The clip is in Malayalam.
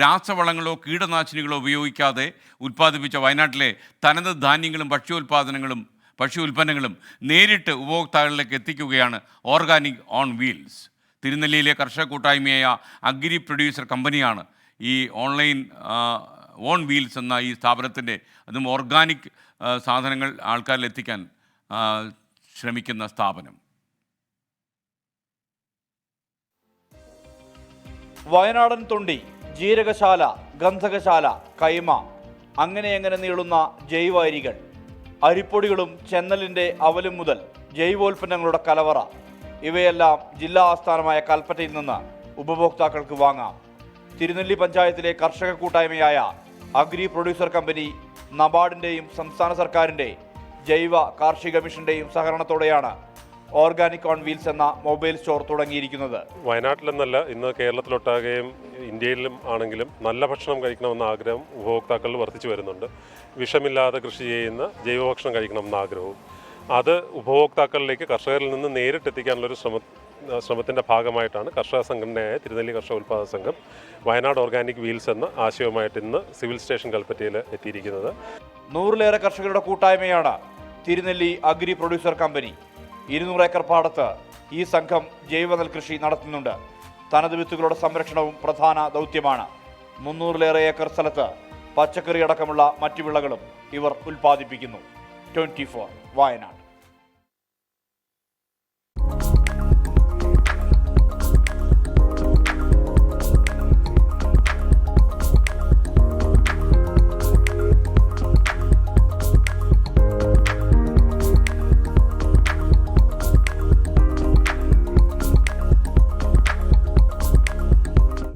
രാസവളങ്ങളോ കീടനാശിനികളോ ഉപയോഗിക്കാതെ ഉൽപ്പാദിപ്പിച്ച വയനാട്ടിലെ തനത് ധാന്യങ്ങളും ഭക്ഷ്യോൽപാദനങ്ങളും ഭക്ഷ്യ ഉൽപ്പന്നങ്ങളും നേരിട്ട് ഉപഭോക്താക്കളിലേക്ക് എത്തിക്കുകയാണ് ഓർഗാനിക് ഓൺ വീൽസ്. തിരുനെല്ലിയിലെ കർഷക കൂട്ടായ്മയായ അഗ്രി പ്രൊഡ്യൂസർ കമ്പനിയാണ് ഈ ഓൺലൈൻ ഓൺ വീൽസ് എന്ന ഈ സ്ഥാപനത്തിന്റെ അതും ഓർഗാനിക് സാധനങ്ങൾ ആൾക്കാരിൽ എത്തിക്കാൻ ശ്രമിക്കുന്ന സ്ഥാപനം. വയനാടൻ തൊണ്ടി ജീരകശാല ഗന്ധകശാല കൈമ അങ്ങനെ അങ്ങനെ നീളുന്ന ജൈവ അരികൾ അരിപ്പൊടികളും ചെന്നലിന്റെ അവലും മുതൽ ജൈവോൽപ്പന്നങ്ങളുടെ കലവറ ഇവയെല്ലാം ജില്ലാ ആസ്ഥാനമായ കൽപ്പറ്റയിൽ നിന്ന് ഉപഭോക്താക്കൾക്ക് വാങ്ങാം. തിരുനെല്ലി പഞ്ചായത്തിലെ കർഷക കൂട്ടായ്മയായ അഗ്രി പ്രൊഡ്യൂസർ കമ്പനി നബാർഡിന്റെയും സംസ്ഥാന സർക്കാരിന്റെ ജൈവ കാർഷിക മിഷന്റെയും സഹകരണത്തോടെയാണ് ഓർഗാനിക് ഓൺ വീൽസ് എന്ന മൊബൈൽ സ്റ്റോർ തുടങ്ങിയിരിക്കുന്നത്. വയനാട്ടിലെന്നല്ല ഇന്ന് കേരളത്തിലൊട്ടാകെയും ഇന്ത്യയിലും ആണെങ്കിലും നല്ല ഭക്ഷണം കഴിക്കണമെന്ന ആഗ്രഹം ഉപഭോക്താക്കളിൽ വർദ്ധിച്ചു വരുന്നുണ്ട്. വിഷമില്ലാതെ കൃഷി ചെയ്യുന്ന ജൈവഭക്ഷണം കഴിക്കണമെന്ന ആഗ്രഹവും. അത് ഉപഭോക്താക്കളിലേക്ക് കർഷകരിൽ നിന്ന് നേരിട്ടെത്തിക്കാനുള്ളൊരു ശ്രമ ശ്രമത്തിന്റെ ഭാഗമായിട്ടാണ് കർഷക സംഘടനയായ തിരുനെല്ലി കർഷക ഉൽപ്പാദക സംഘം വയനാട് ഓർഗാനിക് വീൽസ് എന്ന ആശയവുമായിട്ട് ഇന്ന് സിവിൽ സ്റ്റേഷൻ കൽപ്പറ്റയിൽ എത്തിയിരിക്കുന്നത്. നൂറിലേറെ കർഷകരുടെ കൂട്ടായ്മയാണ് തിരുനെല്ലി അഗ്രി പ്രൊഡ്യൂസർ കമ്പനി ഇരുന്നൂറ് ഏക്കർ പാടത്ത് ഈ സംഘം ജൈവ നെൽകൃഷി നടത്തുന്നുണ്ട്. തനത് വിത്തുകളുടെ സംരക്ഷണവും പ്രധാന ദൗത്യമാണ്. മുന്നൂറിലേറെ ഏക്കർ സ്ഥലത്ത് പച്ചക്കറി അടക്കമുള്ള മറ്റു വിളകളും ഇവർ ഉൽപ്പാദിപ്പിക്കുന്നു. Twenty four Wayanad.